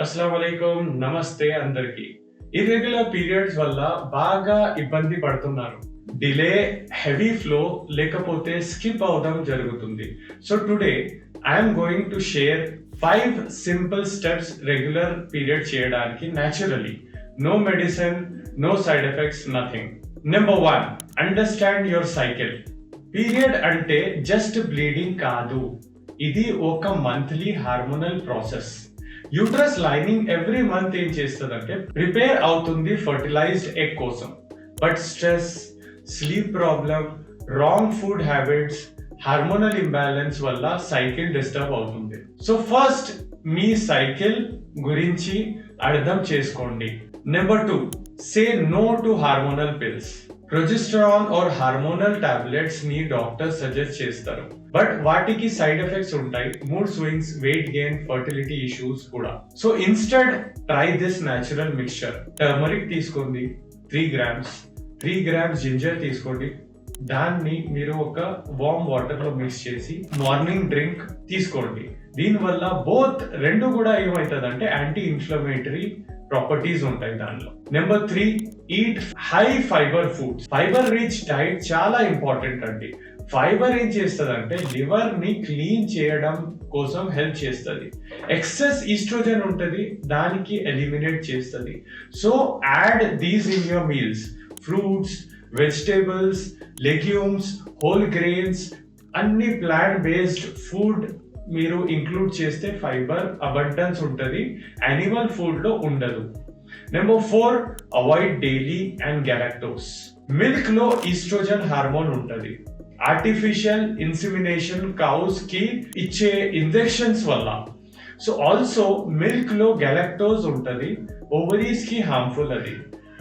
అస్సలం వలైకుం నమస్తే అందరికి. ఇర్రెగ్యులర్ పీరియడ్స్ వల్ల బాగా ఇబ్బంది పడుతున్నారు. డిలే హెవీ ఫ్లో లేకపోతే స్కిప్ అవడం జరుగుతుంది. So today I'm going to share five simple steps regular period చేయడానికి naturally. No medicine no side effects nothing. Number one understand your cycle. Period అంటే జస్ట్ బ్లీడింగ్ కాదు. ఇది ఒక monthly hormonal process. Uterus lining every month ఏం చేస్తుందంటే prepare అవుతుంది fertilised egg కోసం. But stress sleep problem wrong food habits hormonal imbalance వల్ల cycle disturb అవుతుంది. సో ఫస్ట్ మీ సైకిల్ గురించి అర్థం చేసుకోండి. Number two say no to hormonal pills. Progesterone or hormonal టాబ్లెట్స్ని doctor suggest చేస్తారు. బట్ వాటికి సైడ్ ఎఫెక్ట్స్ ఉంటాయి. Mood swings weight gain fertility issues కూడా. So instead try this natural mixture turmeric తీసుకోండి three grams three grams ginger తీసుకోండి. దాన్ని మీరు ఒక వామ్ వాటర్లో మిక్స్ చేసి మార్నింగ్ డ్రింక్ తీసుకోండి. దీనివల్ల బోత్ రెండు కూడా ఏమవుతుంది యాంటీ ఇన్ఫ్లమేటరీ ప్రాపర్టీస్ ఉంటాయి దానిలో. Number three eat high fibre foods fibre rich diet చాలా ఇంపార్టెంట్ అండి. ఫైబర్ ఏం చేస్తుంది అంటే లివర్ని క్లీన్ చేయడం కోసం హెల్ప్ చేస్తుంది. ఎక్సెస్ ఈస్ట్రోజన్ ఉంటుంది దానికి ఎలిమినేట్ చేస్తుంది. So add these in your meals fruits vegetables legumes whole grains అన్ని ప్లాంట్ బేస్డ్ ఫుడ్ మీరు ఇంక్లూడ్ చేస్తే ఫైబర్ అబండెన్స్ ఉంటుంది. యానిమల్ ఫుడ్లో ఉండదు. Number four avoid dairy and galactose మిల్క్లో oestrogen hormone ఉంటుంది. ఆర్టిఫిషియల్ ఇన్సిమినేషన్ కౌస్కి ఇచ్చే ఇంజెక్షన్స్ వల్ల. సో ఆల్సో మిల్క్లో గ్యాలక్టోస్ ఉంటుంది. ఓవరీస్కి హార్మ్ఫుల్ అది.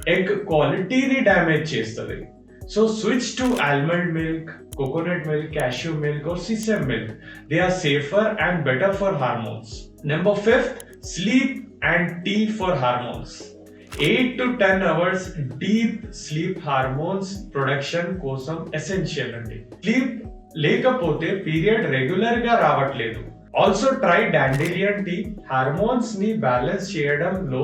ఎగ్ క్వాలిటీని డ్యామేజ్ చేస్తుంది. So switch to almond milk coconut milk, cashew milk, or sesame milk. They are safer and better for hormones. Number fifth, sleep and tea for hormones. 8 to 10 hours deep sleep hormones production కోసం essential అండి sleep లేకపోతే period రెగ్యులర్గా రావట్లేదు also try dandelion tea హార్మోన్స్ని balance చేయడంలో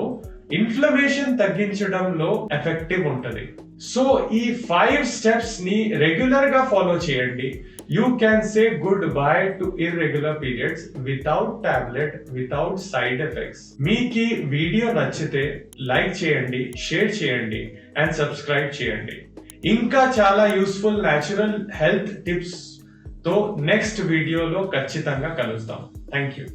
inflammation తగ్గించడంలో effective ఉంటుంది so ఈ ఫైవ్ స్టెప్స్ని రెగ్యులర్గా ఫాలో చేయండి. You can say goodbye to irregular periods without tablet without side effects మీకు వీడియో నచ్చితే లైక్ చేయండి షేర్ చేయండి అండ్ సబ్స్క్రైబ్ చేయండి. ఇంకా చాలా యూస్ఫుల్ న్యాచురల్ హెల్త్ టిప్స్తో నెక్స్ట్ వీడియోలో ఖచ్చితంగా కలుస్తాం థ్యాంక్ యూ